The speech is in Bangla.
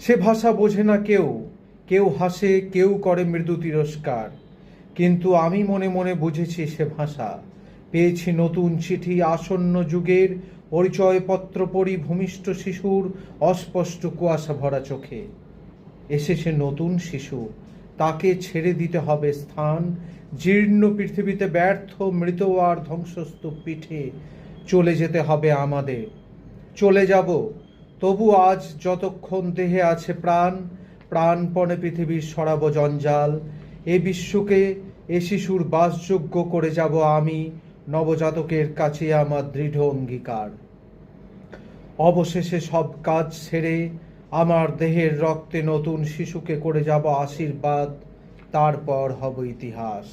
সে ভাষা বোঝে না কেউ। কেউ হাসে, কেউ করে মৃদু তিরস্কার। কিন্তু আমি মনে মনে বুঝেছি সে ভাষা। পেয়েছি নতুন চিঠি আসন্ন যুগের পরিচয়পত্র পড়ি ভূমিষ্ঠ শিশুর অস্পষ্ট কুয়াশা ভরা চোখে। এসেছে নতুন শিশু। তাকে ছেড়ে দিতে হবে স্থান। জীর্ণ পৃথিবীতে ব্যর্থ, মৃত আর ধ্বংসস্তূপ পিঠে চলে যেতে হবে আমাদের। চলে যাব। তবু আজ যতক্ষণ দেহে আছে প্রাণ, প্রাণপণে পৃথিবীর সরাব জঞ্জাল। এ বিশ্বকে, এ শিশুর বাসযোগ্য করে যাব আমি, নবজাতকের কাছে আমার দৃঢ় অঙ্গীকার। অবশেষে সব কাজ ছেড়ে আমার দেহের রক্তে নতুন শিশুকে করে যাব আশীর্বাদ, তারপর হব ইতিহাস।